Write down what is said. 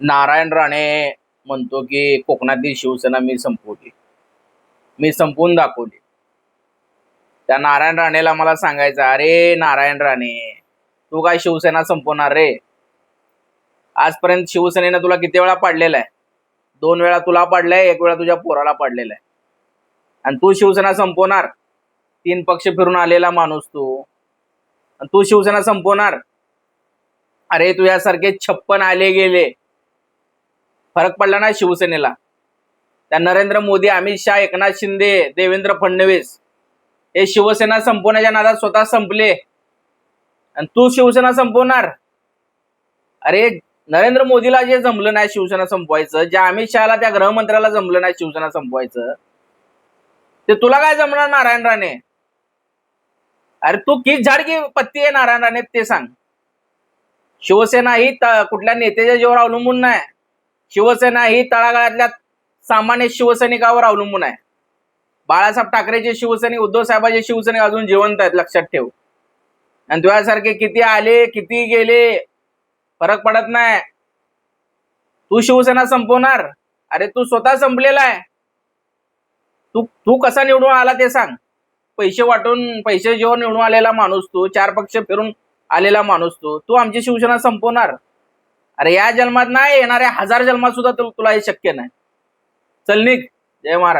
नारायण राणे म्हणतो की कोकणातील शिवसेना मी संपवली. मी संपवून दाखवली. त्या नारायण राणेला मला सांगायचं अरे नारायण राणे तू काय शिवसेना संपवणार रे? आजपर्यंत शिवसेनेनं तुला किती वेळा पाडलेला आहे? दोन वेळा तुला पाडलाय एक वेळा तुझ्या पोराला पाडलेला आहे. आणि तू शिवसेना संपवणार? तीन पक्ष फिरून आलेला माणूस तू. आणि तू शिवसेना संपवणार? अरे तुझ्यासारखे छप्पन आले गेले. फरक पडला ना शिवसेनेला. त्या नरेंद्र मोदी अमित शहा एकनाथ शिंदे देवेंद्र फडणवीस हे शिवसेना संपवण्याच्या नादात स्वतः संपले. आणि तू शिवसेना संपवणार? अरे नरेंद्र मोदीला जे जमलं नाही शिवसेना संपवायचं ज्या अमित शहाला त्या गृहमंत्र्याला जमलं नाही शिवसेना संपवायचं ते तुला काय जमणार नारायण राणे? अरे तू किस झाड की पत्ती आहे नारायण राणे ते सांग. शिवसेना ही कुठल्या नेत्याच्या जीवावर अवलंबून नाही. शिवसेना ही तळागाळातल्या सामान्य शिवसैनिकावर अवलंबून आहे. बाळासाहेब ठाकरेचे शिवसैनिक उद्धव साहेबांचे शिवसैनिक अजून जिवंत आहेत लक्षात ठेव. आणि तुझ्यासारखे किती आले किती गेले फरक पडत नाही. तू शिवसेना संपवणार. अरे तू स्वतः संपलेला आहे. तू तू कसा निवडून आला ते सांग. पैसे वाटून पैसे जेव्हा निवडून आलेला माणूस तू चार पक्ष फिरून आलेला माणूस तू तू आमची शिवसेना संपवणार. अरे या जन्मात नाही येणाऱ्या हजार जन्मात सुद्धा तुला हे शक्य नाही. चल निघ. जय महाराज.